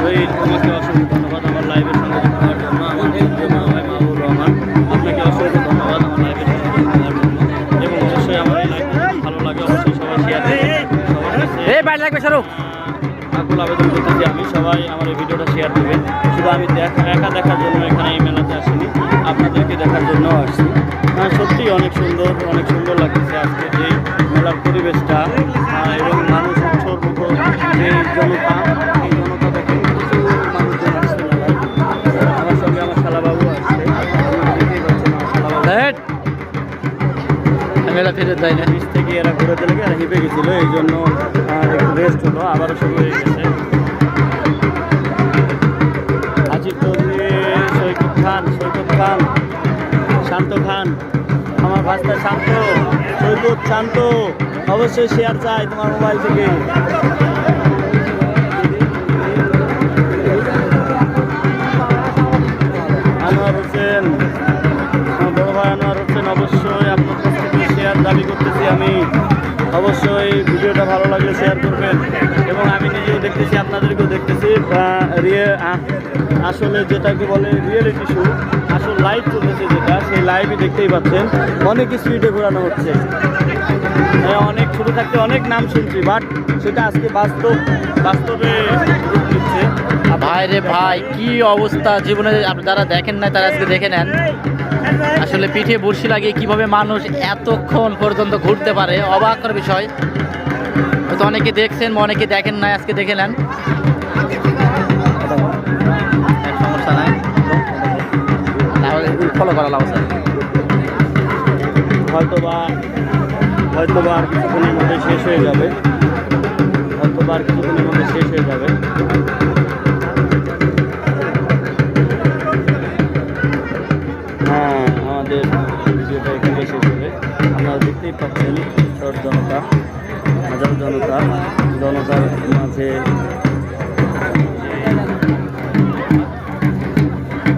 শহীদ তোমাকে অসংখ্য ধন্যবাদ আমার লাইভের সঙ্গে যুক্ত হওয়ার জন্য আমার প্রিয় মা ভাই মাহবুব রহমান। আপনাকে অসংখ্য ধন্যবাদ আমার লাইভের সঙ্গে যুক্ত হওয়ার জন্য। এবং অবশ্যই আমার এই লাইভটা ভালো লাগে অবশ্যই সবাই শেয়ার আকুল আবেদন করতেছি আমি সবাই আমার এই ভিডিওটা শেয়ার করবেন। শুধু আমি দেখা একা দেখার জন্য এখানে এই মেলাতে আসিনি আপনাদেরকে দেখার জন্য আসছি। হ্যাঁ সত্যি অনেক সুন্দর অনেক সুন্দর লাগতেছে আজকে যে মেলার পরিবেশটা এবং মানুষ উৎসর মুখর যে জনতা ফেরত না নিচ থেকে এরা ঘুরে চলে এরা হিপে গেছিল? এই জন্য একটু রেস্ট হলো, আবারও শুরু হয়ে গেছে। সৈকত খান সৈকত খান, শান্ত খান, আমার ভাষা শান্ত, সৈকত শান্ত, অবশ্যই শেয়ার চাই তোমার মোবাইল থেকে। আমি অবশ্যই ভিডিওটা ভালো লাগলে শেয়ার করবেন এবং আমি নিজেও দেখতেছি আপনাদেরকেও দেখতেছি। আসলে যেটাকে বলে রিয়েলিটি শো আসল লাইভ চলতেছে যেটা সেই লাইভই দেখতেই পাচ্ছেন। অনেক স্পিডে ঘোরানো হচ্ছে। হ্যাঁ, অনেক ছোটো থাকতে অনেক নাম শুনছি বাট সেটা আজকে বাস্তব বাস্তবে দিচ্ছে ভাই রে ভাই কি অবস্থা? জীবনে যারা দেখেন না তারা আজকে দেখে নেন। আসলে পিঠে বড়শি লাগিয়ে কীভাবে মানুষ এতক্ষণ পর্যন্ত ঘুরতে পারে? অবাক করার বিষয়। হয়তো অনেকে দেখছেন অনেকে দেখেন না আজকে দেখে নেন। সমস্যা নাই। ফলো করা লাগছে হয়তো বা হয়তো বা আর কিছুক্ষণের মধ্যে শেষ হয়ে যাবে। হয়তো বা আর কিছুক্ষণের মধ্যে শেষ হয়ে যাবে। ভিডিওটা এখানে শেষ হবে। আপনারা দেখতেই পাচ্ছেন জনতা হাজার জনতা জনতার মাঝে